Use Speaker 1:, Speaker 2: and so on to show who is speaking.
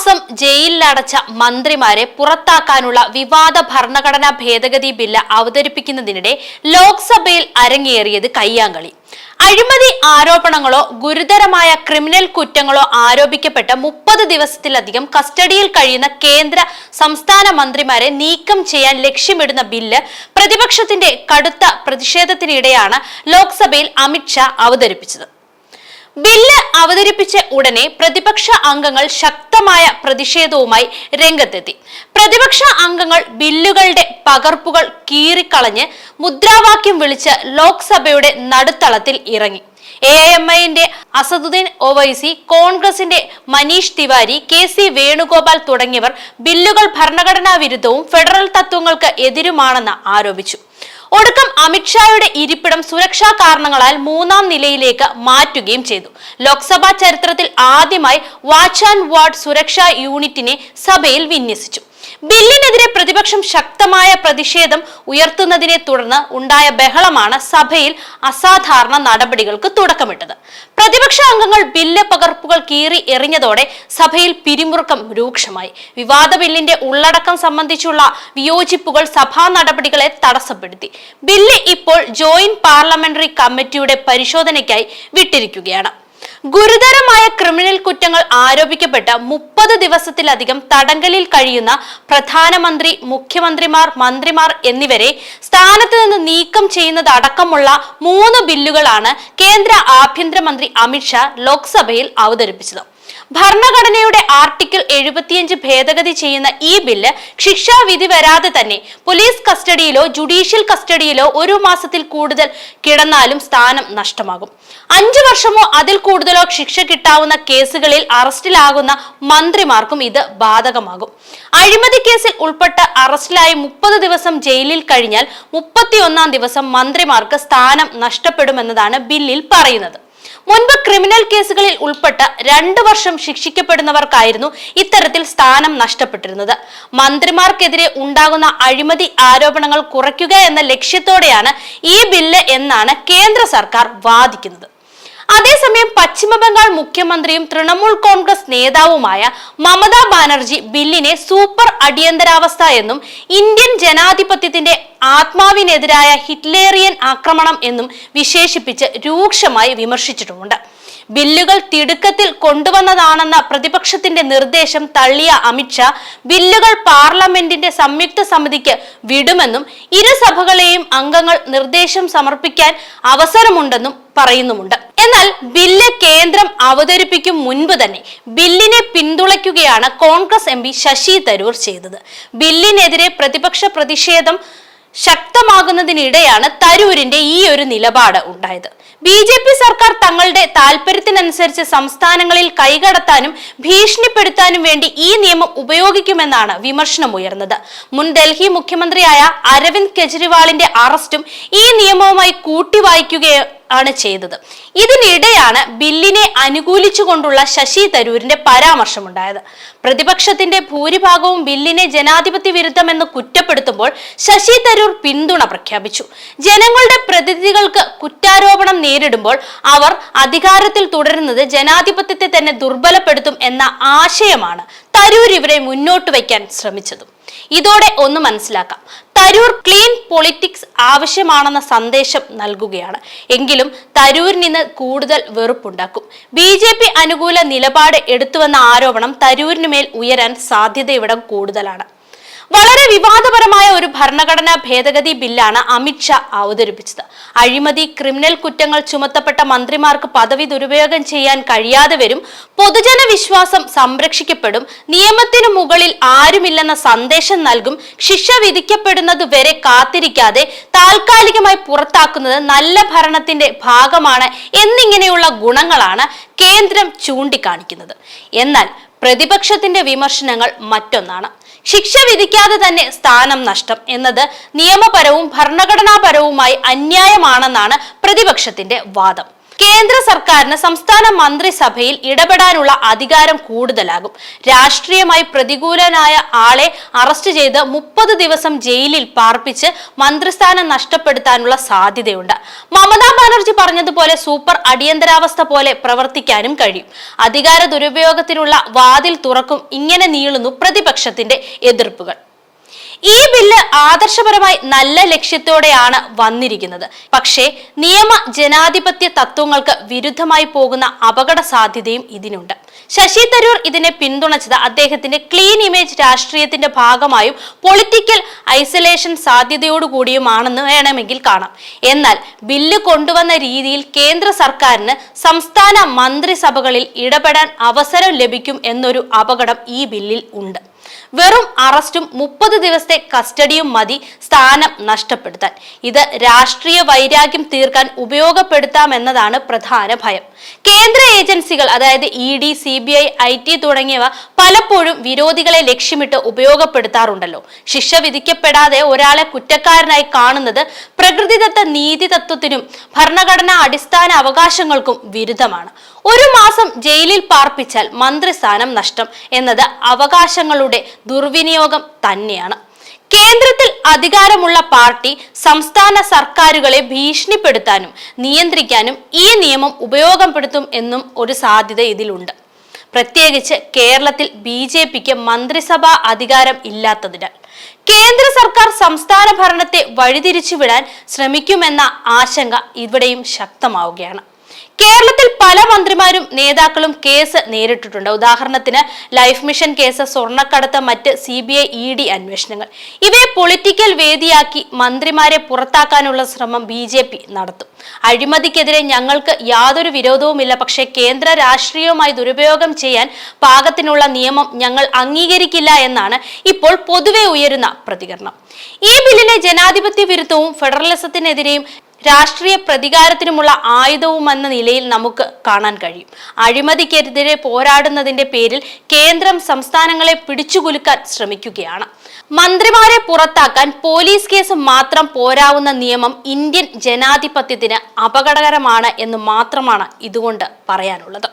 Speaker 1: മാസം ജയിലിലടച്ച മന്ത്രിമാരെ പുറത്താക്കാനുള്ള വിവാദ ഭരണഘടനാ ഭേദഗതി ബില്ല് അവതരിപ്പിക്കുന്നതിനിടെ ലോക്സഭയിൽ അരങ്ങേറിയത് കയ്യാങ്കളി. അഴിമതി ആരോപണങ്ങളോ ഗുരുതരമായ ക്രിമിനൽ കുറ്റങ്ങളോ ആരോപിക്കപ്പെട്ട മുപ്പത് ദിവസത്തിലധികം കസ്റ്റഡിയിൽ കഴിയുന്ന കേന്ദ്ര സംസ്ഥാന മന്ത്രിമാരെ നീക്കം ചെയ്യാൻ ലക്ഷ്യമിടുന്ന ബില്ല് പ്രതിപക്ഷത്തിന്റെ കടുത്ത പ്രതിഷേധത്തിനിടെയാണ് ലോക്സഭയിൽ അമിത്ഷാ അവതരിപ്പിച്ചത്. ബില്ല് അവതരിപ്പിച്ച ഉടനെ പ്രതിപക്ഷ അംഗങ്ങൾ ശക്തമായ പ്രതിഷേധവുമായി രംഗത്തെത്തി. പ്രതിപക്ഷ അംഗങ്ങൾ ബില്ലുകളുടെ പകർപ്പുകൾ കീറിക്കളഞ്ഞ് മുദ്രാവാക്യം വിളിച്ച് ലോക്സഭയുടെ നടുത്തളത്തിൽ ഇറങ്ങി. എ എം ഐന്റെ അസദുദ്ദീൻ ഒവൈസി കോൺഗ്രസിന്റെ മനീഷ് തിവാരി കെ സി വേണുഗോപാൽ തുടങ്ങിയവർ ബില്ലുകൾ ഭരണഘടനാ വിരുദ്ധവും ഫെഡറൽ തത്വങ്ങൾക്ക് എതിരുമാണെന്ന് ആരോപിച്ചു. ഒടുക്കം അമിത്ഷായുടെ ഇരിപ്പിടം സുരക്ഷാ കാരണങ്ങളാൽ മൂന്നാം നിലയിലേക്ക് മാറ്റുകയും ചെയ്തു. ലോക്സഭാ ചരിത്രത്തിൽ ആദ്യമായി വാച്ച് ആൻഡ് വാർഡ് സുരക്ഷാ യൂണിറ്റിനെ സഭയിൽ വിന്യസിച്ചു. ബില്ലിനെതിരെ പ്രതിപക്ഷം ശക്തമായ പ്രതിഷേധം ഉയർത്തുന്നതിനെ തുടർന്ന് ഉണ്ടായ ബഹളമാണ് സഭയിൽ അസാധാരണ നടപടികൾക്ക് തുടക്കമിട്ടത്. പ്രതിപക്ഷ അംഗങ്ങൾ ബില്ല് പകർപ്പുകൾ കീറി എറിഞ്ഞതോടെ സഭയിൽ പിരിമുറുക്കം രൂക്ഷമായി. വിവാദ ബില്ലിന്റെ ഉള്ളടക്കം സംബന്ധിച്ചുള്ള വിയോജിപ്പുകൾ സഭാ നടപടികളെ തടസ്സപ്പെടുത്തി. ബില്ല് ഇപ്പോൾ ജോയിന്റ് പാർലമെന്ററി കമ്മിറ്റിയുടെ പരിശോധനയ്ക്കായി വിട്ടിരിക്കുകയാണ്. ഗുരുതരമായ ക്രിമിനൽ കുറ്റങ്ങൾ ആരോപിക്കപ്പെട്ട മുപ്പത് ദിവസത്തിലധികം തടങ്കലിൽ കഴിയുന്ന പ്രധാനമന്ത്രി മുഖ്യമന്ത്രിമാർ മന്ത്രിമാർ എന്നിവരെ സ്ഥാനത്ത് നിന്ന് നീക്കം ചെയ്യുന്നതടക്കമുള്ള മൂന്ന് ബില്ലുകളാണ് കേന്ദ്ര ആഭ്യന്തരമന്ത്രി അമിത്ഷാ ലോക്സഭയിൽ അവതരിപ്പിച്ചത്. ഭരണഘടനയുടെ ആർട്ടിക്കിൾ എഴുപത്തിയഞ്ച് ഭേദഗതി ചെയ്യുന്ന ഈ ബില്ല് ശിക്ഷാവിധി വരാതെ തന്നെ പോലീസ് കസ്റ്റഡിയിലോ ജുഡീഷ്യൽ കസ്റ്റഡിയിലോ ഒരു മാസത്തിൽ കൂടുതൽ കിടന്നാലും സ്ഥാനം നഷ്ടമാകും. അഞ്ചു വർഷമോ അതിൽ കൂടുതലോ ശിക്ഷ കിട്ടാവുന്ന കേസുകളിൽ അറസ്റ്റിലാകുന്ന മന്ത്രിമാർക്കും ഇത് ബാധകമാകും. അഴിമതി കേസിൽ ഉൾപ്പെട്ട് അറസ്റ്റിലായി മുപ്പത് ദിവസം ജയിലിൽ കഴിഞ്ഞാൽ മുപ്പത്തിയൊന്നാം ദിവസം മന്ത്രിമാർക്ക് സ്ഥാനം നഷ്ടപ്പെടുമെന്നതാണ് ബില്ലിൽ പറയുന്നത്. മുൻപ് ക്രിമിനൽ കേസുകളിൽ ഉൾപ്പെട്ട രണ്ടു വർഷം ശിക്ഷിക്കപ്പെടുന്നവർക്കായിരുന്നു ഇത്തരത്തിൽ സ്ഥാനം നഷ്ടപ്പെട്ടിരുന്നത്. മന്ത്രിമാർക്കെതിരെ ഉണ്ടാകുന്ന അഴിമതി ആരോപണങ്ങൾ കുറയ്ക്കുക എന്ന ലക്ഷ്യത്തോടെയാണ് ഈ ബില്ല് എന്നാണ് കേന്ദ്ര സർക്കാർ വാദിക്കുന്നത്. അതേസമയം പശ്ചിമ ബംഗാൾ മുഖ്യമന്ത്രിയും തൃണമൂൽ കോൺഗ്രസ് നേതാവുമായ മമതാ ബാനർജി ബില്ലിനെ സൂപ്പർ അടിയന്തരാവസ്ഥ എന്നും ഇന്ത്യൻ ജനാധിപത്യത്തിന്റെ ആത്മാവിനെതിരായ ഹിറ്റ്ലേറിയൻ ആക്രമണം എന്നും വിശേഷിപ്പിച്ച് രൂക്ഷമായി വിമർശിച്ചിട്ടുമുണ്ട്. ബില്ലുകൾ തിടുക്കത്തിൽ കൊണ്ടുവന്നതാണെന്ന പ്രതിപക്ഷത്തിന്റെ നിർദ്ദേശം തള്ളിയ അമിത്ഷാ ബില്ലുകൾ പാർലമെന്റിന്റെ സംയുക്ത സമിതിക്ക് വിടുമെന്നും ഇരുസഭകളെയും അംഗങ്ങൾ നിർദ്ദേശം സമർപ്പിക്കാൻ അവസരമുണ്ടെന്നും പറയുന്നുമുണ്ട്. എന്നാൽ ബില്ല് കേന്ദ്രം അവതരിപ്പിക്കും മുൻപ് തന്നെ ബില്ലിനെ പിന്തുണയ്ക്കുകയാണ് കോൺഗ്രസ് എം ശശി തരൂർ ചെയ്തത്. ബില്ലിനെതിരെ പ്രതിപക്ഷ പ്രതിഷേധം ശക്തമാകുന്നതിനിടെയാണ് തരൂരിന്റെ ഈ ഒരു നിലപാട് ഉണ്ടായത്. ബി ജെ പി സർക്കാർ തങ്ങളുടെ താല്പര്യത്തിനനുസരിച്ച് സംസ്ഥാനങ്ങളിൽ കൈകടത്താനും ഭീഷണിപ്പെടുത്താനും വേണ്ടി ഈ നിയമം ഉപയോഗിക്കുമെന്നാണ് വിമർശനം ഉയർന്നത്. മുൻ ഡൽഹി മുഖ്യമന്ത്രിയായ അരവിന്ദ് കെജ്രിവാളിന്റെ അറസ്റ്റും ഈ നിയമവുമായി കൂട്ടിവായിക്കുകയാണ് ആണ് ചെയ്തത്. ഇതിനിടെയാണ് ബില്ലിനെ അനുകൂലിച്ചുകൊണ്ടുള്ള ശശി തരൂരിന്റെ പരാമർശമുണ്ടായത്. പ്രതിപക്ഷത്തിന്റെ ഭൂരിഭാഗവും ബില്ലിനെ ജനാധിപത്യ വിരുദ്ധമെന്ന് കുറ്റപ്പെടുത്തുമ്പോൾ ശശി തരൂർ പിന്തുണ പ്രഖ്യാപിച്ചു. ജനങ്ങളുടെ പ്രതിനിധികൾക്ക് കുറ്റാരോപണം നേരിടുമ്പോൾ അവർ അധികാരത്തിൽ തുടരുന്നത് ജനാധിപത്യത്തെ തന്നെ ദുർബലപ്പെടുത്തും എന്ന ആശയമാണ് തരൂർ ഇവരെ മുന്നോട്ട് വയ്ക്കാൻ ശ്രമിച്ചതും. ഇതോടെ ഒന്ന് മനസ്സിലാക്കാം. തരൂർ ക്ലീൻ പൊളിറ്റിക്സ് ആവശ്യമാണെന്ന സന്ദേശം നൽകുകയാണ്. എങ്കിലും തരൂരിൽ നിന്ന് കൂടുതൽ വെറുപ്പുണ്ടാക്കും. ബി ജെ പി അനുകൂല നിലപാട് എടുത്തുവെന്ന ആരോപണം തരൂരിന് മേൽ ഉയരാൻ സാധ്യതയിവിടം കൂടുതലാണ്. വളരെ വിവാദപരമായ ഒരു ഭരണഘടനാ ഭേദഗതി ബില്ലാണ് അമിത്ഷാ അവതരിപ്പിച്ചത്. അഴിമതി ക്രിമിനൽ കുറ്റങ്ങൾ ചുമത്തപ്പെട്ട മന്ത്രിമാർക്ക് പദവി ദുരുപയോഗം ചെയ്യാൻ കഴിയാതെ വരും പൊതുജന വിശ്വാസം സംരക്ഷിക്കപ്പെടും നിയമത്തിനു മുകളിൽ ആരുമില്ലെന്ന സന്ദേശം നൽകും ശിക്ഷ വിധിക്കപ്പെടുന്നത് വരെ കാത്തിരിക്കാതെ താൽക്കാലികമായി പുറത്താക്കുന്നത് നല്ല ഭരണത്തിന്റെ ഭാഗമാണ് എന്നിങ്ങനെയുള്ള ഗുണങ്ങളാണ് കേന്ദ്രം ചൂണ്ടിക്കാണിക്കുന്നത്. എന്നാൽ പ്രതിപക്ഷത്തിന്റെ വിമർശനങ്ങൾ മറ്റൊന്നാണ്. ശിക്ഷ വിധിക്കാതെ തന്നെ സ്ഥാനം നഷ്ടം എന്നത് നിയമപരവും ഭരണഘടനാപരവുമായി അന്യായമാണെന്നാണ് പ്രതിപക്ഷത്തിന്റെ വാദം. കേന്ദ്ര സർക്കാരിന് സംസ്ഥാന മന്ത്രിസഭയിൽ ഇടപെടാനുള്ള അധികാരം കൂടുതലാകും. രാഷ്ട്രീയമായി പ്രതികൂലനായ ആളെ അറസ്റ്റ് ചെയ്ത് മുപ്പത് ദിവസം ജയിലിൽ പാർപ്പിച്ച് മന്ത്രിസ്ഥാനം നഷ്ടപ്പെടുത്താനുള്ള സാധ്യതയുണ്ട്. മമതാ ബാനർജി പറഞ്ഞതുപോലെ സൂപ്പർ അടിയന്തരാവസ്ഥ പോലെ പ്രവർത്തിക്കാനും കഴിയും. അധികാര ദുരുപയോഗത്തിനുള്ള വാതിൽ തുറക്കും ഇങ്ങനെ നീളുന്നു പ്രതിപക്ഷത്തിന്റെ എതിർപ്പുകൾ. ഈ ബില്ല് ആദർശപരമായി നല്ല ലക്ഷ്യത്തോടെയാണ് വന്നിരിക്കുന്നത്. പക്ഷേ നിയമ ജനാധിപത്യ തത്വങ്ങൾക്ക് വിരുദ്ധമായി പോകുന്ന അപകട സാധ്യതയും ഇതിനുണ്ട്. ശശി തരൂർ ഇതിനെ പിന്തുണച്ചത് അദ്ദേഹത്തിന്റെ ക്ലീൻ ഇമേജ് രാഷ്ട്രീയത്തിന്റെ ഭാഗമായും പൊളിറ്റിക്കൽ ഐസൊലേഷൻ സാധ്യതയോടുകൂടിയുമാണെന്ന് വേണമെങ്കിൽ കാണാം. എന്നാൽ ബില്ല് കൊണ്ടുവന്ന രീതിയിൽ കേന്ദ്ര സർക്കാരിന് സംസ്ഥാന മന്ത്രിസഭകളിൽ ഇടപെടാൻ അവസരം ലഭിക്കും എന്നൊരു അപകടം ഈ ബില്ലിൽ ഉണ്ട്. വെറും അറസ്റ്റും മുപ്പത് ദിവസത്തെ കസ്റ്റഡിയും മതി സ്ഥാനം നഷ്ടപ്പെടുത്താൻ. ഇത് രാഷ്ട്രീയ വൈരാഗ്യം തീർക്കാൻ ഉപയോഗപ്പെടുത്താമെന്നതാണ് പ്രധാന ഭയം. കേന്ദ്ര ഏജൻസികൾ അതായത് E D C B I I T തുടങ്ങിയവ പലപ്പോഴും വിരോധികളെ ലക്ഷ്യമിട്ട് ഉപയോഗപ്പെടുത്താറുണ്ടല്ലോ. ശിക്ഷ വിധിക്കപ്പെടാതെ ഒരാളെ കുറ്റക്കാരനായി കാണുന്നത് പ്രകൃതിദത്ത നീതി തത്വത്തിനും ഭരണഘടനാ അടിസ്ഥാന അവകാശങ്ങൾക്കും വിരുദ്ധമാണ്. ഒരു മാസം ജയിലിൽ പാർപ്പിച്ചാൽ മന്ത്രിസ്ഥാനം നഷ്ടം എന്നത് അവകാശങ്ങളുടെ ദുർവിനിയോഗം തന്നെയാണ്. കേന്ദ്രത്തിൽ അധികാരമുള്ള പാർട്ടി സംസ്ഥാന സർക്കാരുകളെ ഭീഷണിപ്പെടുത്താനും നിയന്ത്രിക്കാനും ഈ നിയമം ഉപയോഗപ്പെടുത്തും എന്നും ഒരു സാധ്യത ഇതിലുണ്ട്. പ്രത്യേകിച്ച് കേരളത്തിൽ ബി ജെ പിക്ക് മന്ത്രിസഭാ അധികാരം ഇല്ലാത്തതിനാൽ. കേന്ദ്ര സർക്കാർ സംസ്ഥാന ഭരണത്തെ വഴിതിരിച്ചുവിടാൻ ശ്രമിക്കുമെന്ന ആശങ്ക ഇവിടെയും ശക്തമാവുകയാണ്. കേരളത്തിൽ പല മന്ത്രിമാരും നേതാക്കളും കേസ് നേരിട്ടിട്ടുണ്ട്. ഉദാഹരണത്തിന് ലൈഫ് മിഷൻ കേസ് സ്വർണക്കടത്ത് മറ്റ് C B I E D അന്വേഷണങ്ങൾ. ഇവയെ പൊളിറ്റിക്കൽ വേദിയാക്കി മന്ത്രിമാരെ പുറത്താക്കാനുള്ള ശ്രമം ബി ജെ പി നടത്തും. അഴിമതിക്കെതിരെ ഞങ്ങൾക്ക് യാതൊരു വിരോധവുമില്ല. പക്ഷേ കേന്ദ്ര രാഷ്ട്രീയവുമായി ദുരുപയോഗം ചെയ്യാൻ പാകത്തിനുള്ള നിയമം ഞങ്ങൾ അംഗീകരിക്കില്ല എന്നാണ് ഇപ്പോൾ പൊതുവെ ഉയരുന്ന പ്രതികരണം. ഈ ബില്ലിനെ ജനാധിപത്യ വിരുദ്ധവും ഫെഡറലിസത്തിനെതിരെയും രാഷ്ട്രീയ പ്രതികാരത്തിനുമുള്ള ആയുധവുമെന്ന നിലയിൽ നമുക്ക് കാണാൻ കഴിയും. അഴിമതിക്കെതിരെ പോരാടുന്നതിന്റെ പേരിൽ കേന്ദ്രം സംസ്ഥാനങ്ങളെ പിടിച്ചുകുലുക്കാൻ ശ്രമിക്കുകയാണ്. മന്ത്രിമാരെ പുറത്താക്കാൻ പോലീസ് കേസ് മാത്രം പോരാവുന്ന നിയമം ഇന്ത്യൻ ജനാധിപത്യത്തിന് അപകടകരമാണ് എന്ന് മാത്രമാണ് ഇതുകൊണ്ട് പറയാനുള്ളത്.